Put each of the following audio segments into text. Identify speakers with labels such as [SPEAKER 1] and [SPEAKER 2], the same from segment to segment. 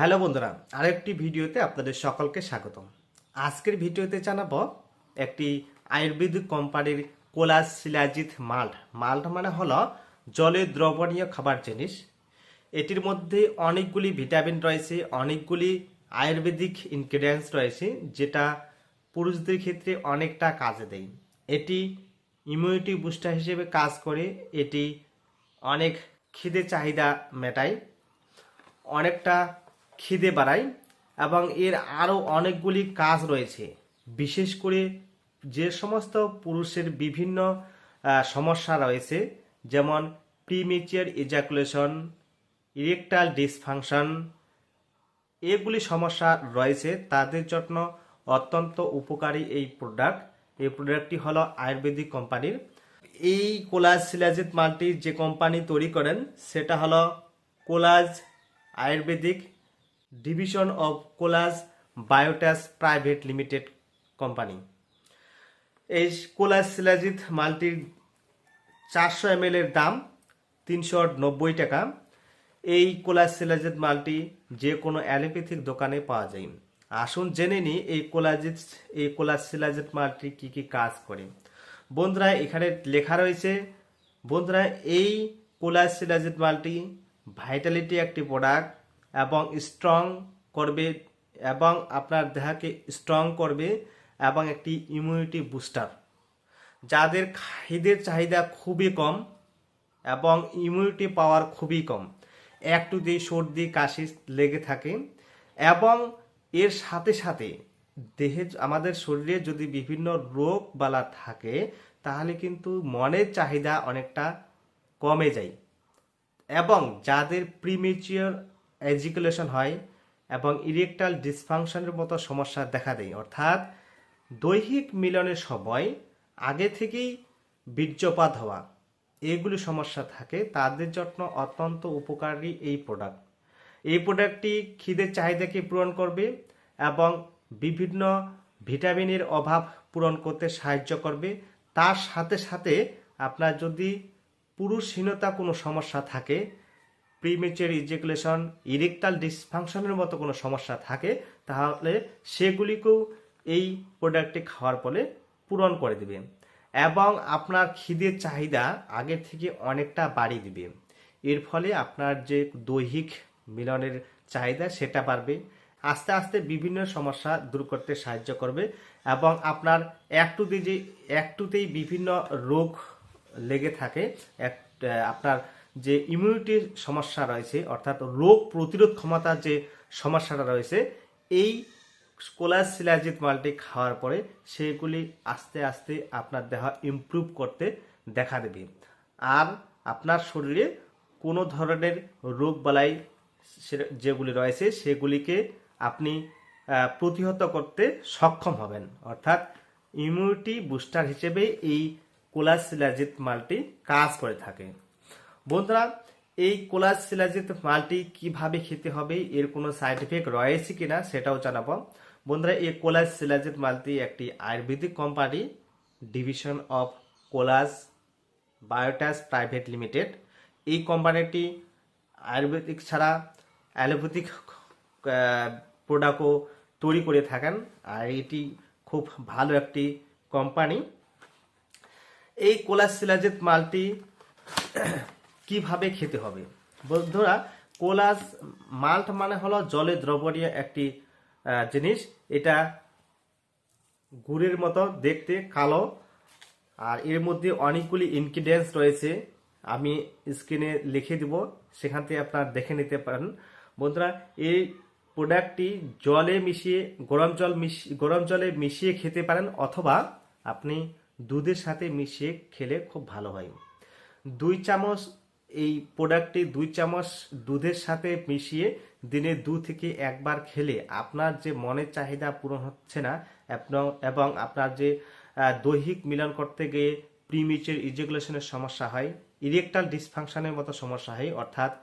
[SPEAKER 1] Hello বন্ধুরা, আরেকটি ভিডিওতে আপনাদের সকলকে স্বাগতম। আজকের ভিডিওতে জানাব একটি আয়ুর্বেদিক কোম্পানির কোলাস শিলাজিৎ মাল্ট। মাল্ট মানে হলো জলে দ্রবণীয় খাবার জিনিস। এটির মধ্যে অনেকগুলি ভিটামিন রয়েছে, অনেকগুলি আয়ুর্বেদিক ইনগ্রেডিয়েন্টস রয়েছে, যেটা পুরুষদের ক্ষেত্রে অনেকটা কাজে দেয়। এটি ইমিউনিটি বুস্টার হিসেবে কাজ করে, এটি অনেক খিদে চাহিদা মেটায়। অনেকটা খিদে বাড়ায় এবং এর আরও অনেকগুলি কাজ রয়েছে। বিশেষ করে যে সমস্ত পুরুষের বিভিন্ন সমস্যা রয়েছে, যেমন প্রিমেচিয়ার ইজাকুলেশন ইরেকটাল ডিসফাংশন এগুলি সমস্যা রয়েছে। তাদের জন্য অত্যন্ত উপকারী এই প্রোডাক্ট এই প্রোডাক্টটি হলো আয়ুর্বেদিক কোম্পানির। এই কোলাজ সিলাজিত মাল্টি যে কোম্পানি তৈরি করেন, সেটা হলো collage Ayurvedic division of collage বায়োটাস private limited company. এই কোলাজ সিলাজিত মাল্টির চারশো এম এর দাম তিনশো নব্বই টাকা। এই কোলাজ সিলাজিত মালটি যে কোনো অ্যালোপ্যাথিক দোকানে পাওয়া যায়। আসুন জেনে নিই এই কোলাজিত এই কোলাজ সিলাজিত মালটি কি কি কাজ করে। বন্ধুরা, এখানে লেখা রয়েছে, বন্ধুরা, এই কোলাজ সিলাজিত মালটি ভাইটালিটি একটি প্রোডাক্ট এবং স্ট্রং করবে এবং আপনার দেহকে স্ট্রং করবে এবং একটি ইমিউনিটি বুস্টার যাদের খিদের চাহিদা খুবই কম এবং ইমিউনিটি পাওয়ার খুবই কম একটুতেই সর্দি, কাশি লেগে থাকে এবং এর সাথে সাথে দেহে আমাদের শরীরে যদি বিভিন্ন রোগ বালা থাকে, তাহলে কিন্তু মনের চাহিদা অনেকটা কমে যায়। এবং যাদের প্রিমেচিওর এজিকুলেশন হয় এবং ইরেকটাল ডিসফাংশনের মতো সমস্যা দেখা দেয়। অর্থাৎ দৈহিক মিলনের সময় আগে থেকেই বীর্যপাত হওয়া, এগুলি সমস্যা থাকে। তাদের জন্য অত্যন্ত উপকারী এই প্রোডাক্ট এই প্রোডাক্টটি খিদের চাহিদাকে পূরণ করবে এবং বিভিন্ন ভিটামিনের অভাব পূরণ করতে সাহায্য করবে। তার সাথে সাথে আপনার যদি পুরুষহীনতা কোনো সমস্যা থাকে প্রিমেচার ইজেকুলেশন ইরেকটাল ডিসফাংশনের মতো কোনো সমস্যা থাকে, তাহলে সেগুলিকেও এই প্রোডাক্টটি খাওয়ার ফলে পূরণ করে দিবে। এবং আপনার খিদের চাহিদা আগের থেকে অনেকটা বাড়িয়ে দিবে। এর ফলে আপনার যে দৈহিক মিলনের চাহিদা, সেটা বাড়বে। আস্তে আস্তে বিভিন্ন সমস্যা দূর করতে সাহায্য করবে এবং আপনার একটুতে যে, একটুতেই বিভিন্ন রোগ লেগে থাকে, এক আপনার যে ইমিউনিটির সমস্যা রয়েছে, অর্থাৎ রোগ প্রতিরোধ ক্ষমতার যে সমস্যাটা রয়েছে, এই কোলাস সিলাজিত মালটি খাওয়ার পরে সেগুলি আস্তে আস্তে আপনার দেহ ইমপ্রুভ করতে দেখা দেবে। আর আপনার শরীরে কোনো ধরনের রোগ বালাই যেগুলি রয়েছে, সেগুলিকে আপনি প্রতিহত করতে সক্ষম হবেন। অর্থাৎ ইমিউনিটি বুস্টার হিসেবে এই কোলাস সিলাজিত মালটি কাজ করে থাকে। বন্ধুরা, এই কোলাস সিলাজিত মালটি কীভাবে খেতে হবে, এর কোনো সাইড এফেক্ট রয়েছে কিনা সেটাও জানাব। বন্ধুরা, এই কোলাস সিলাজিত মালটি একটি Ayurvedic company division of Kolas Biotas private limited এই কোম্পানিটি আয়ুর্বেদিক ছাড়া অ্যালোপ্যাথিক প্রোডাক্টও তৈরি করে থাকেন, আর এটি খুব ভালো একটি কোম্পানি এই কোলাস সিলাজেত মালটি কীভাবে খেতে হবে? বন্ধুরা, কোলাস মাল্ট মানে হলো জলে দ্রবণীয় একটি জিনিস। এটা গুড়ের মতো, দেখতে কালো। আর এর মধ্যে অনেকগুলি ইনগ্রিডিয়েন্টস রয়েছে। আমি স্ক্রিনে লিখে দিব, সেখান থেকে আপনারা দেখে নিতে পারেন। বন্ধুরা, এই প্রোডাক্টটি জলে মিশিয়ে, গরম জল মিশিয়ে, গরম জলে মিশিয়ে খেতে পারেন, অথবা আপনি দুধের সাথে মিশিয়ে খেলে খুব ভালো হয়। দুই চামচ এই প্রোডাক্টটি দুই চামচ দুধের সাথে মিশিয়ে দিনে দু থেকে একবার খেলে আপনার যে মনের চাহিদা পূরণ হচ্ছে না এবং- আপনার যে দৈহিক মিলন করতে গিয়ে প্রিমিচের ইজেকুলেশনের সমস্যা হয় ইরেকটাল ডিসফাংশনের মতো সমস্যা হয়, অর্থাৎ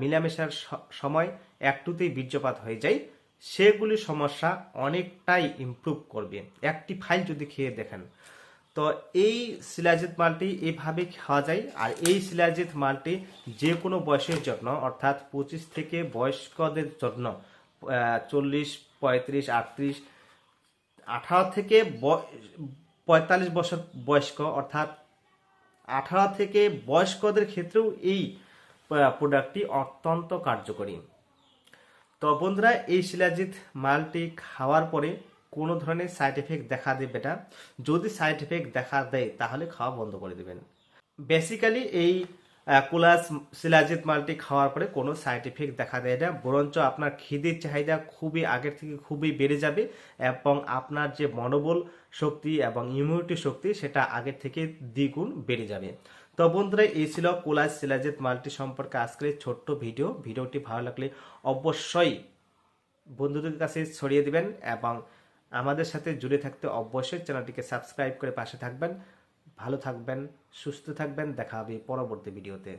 [SPEAKER 1] মিলামেশার সময় একটুতেই বীর্যপাত হয়ে যায়, সেগুলি সমস্যা অনেকটাই ইমপ্রুভ করবে। একটি ফাইল যদি খেয়ে দেখেন। তো এই শিলাজিৎ মালটি এভাবে খাওয়া যায়, আর এই শিলাজিৎ মালটি যে কোনো বয়সের জন্য, অর্থাৎ পঁচিশ থেকে বয়স্কদের জন্য চল্লিশ, পঁয়ত্রিশ, আটত্রিশ, আঠারো থেকে পঁয়তাল্লিশ বছর বয়স্ক, অর্থাৎ আঠারো থেকে বয়স্কদের ক্ষেত্রেও এই প্রোডাক্টটি অত্যন্ত কার্যকরী। তো বন্ধুরা, এই শিলাজিৎ মালটি খাওয়ার পরে কোনো ধরনের সাইড এফেক্ট দেখা দেবে না যদি সাইড এফেক্ট দেখা দেয়, তাহলে খাওয়া বন্ধ করে দেবেন। বেসিক্যালি এই কোলাস, শিলাজিৎ মালটি খাওয়ার পরে কোনো সাইড এফেক্ট দেখা দেয় না। বরঞ্চ আপনার খিদের চাহিদা খুবই আগের থেকে খুবই বেড়ে যাবে এবং আপনার যে মনোবল শক্তি এবং ইমিউনিটি শক্তি, সেটা আগের থেকে দ্বিগুণ বেড়ে যাবে। তো বন্ধুরা, এই ছিল কোলাস, শিলাজিৎ মালটি সম্পর্কে আজকের ছোট্ট ভিডিও। ভিডিওটি ভালো লাগলে অবশ্যই বন্ধুদের কাছে ছড়িয়ে দিবেন এবং আমাদের সাথে জুড়ে থাকতে অবশ্যই চ্যানেলটিকে সাবস্ক্রাইব করে পাশে থাকবেন। ভালো থাকবেন, সুস্থ থাকবেন। দেখা হবে পরবর্তী ভিডিওতে।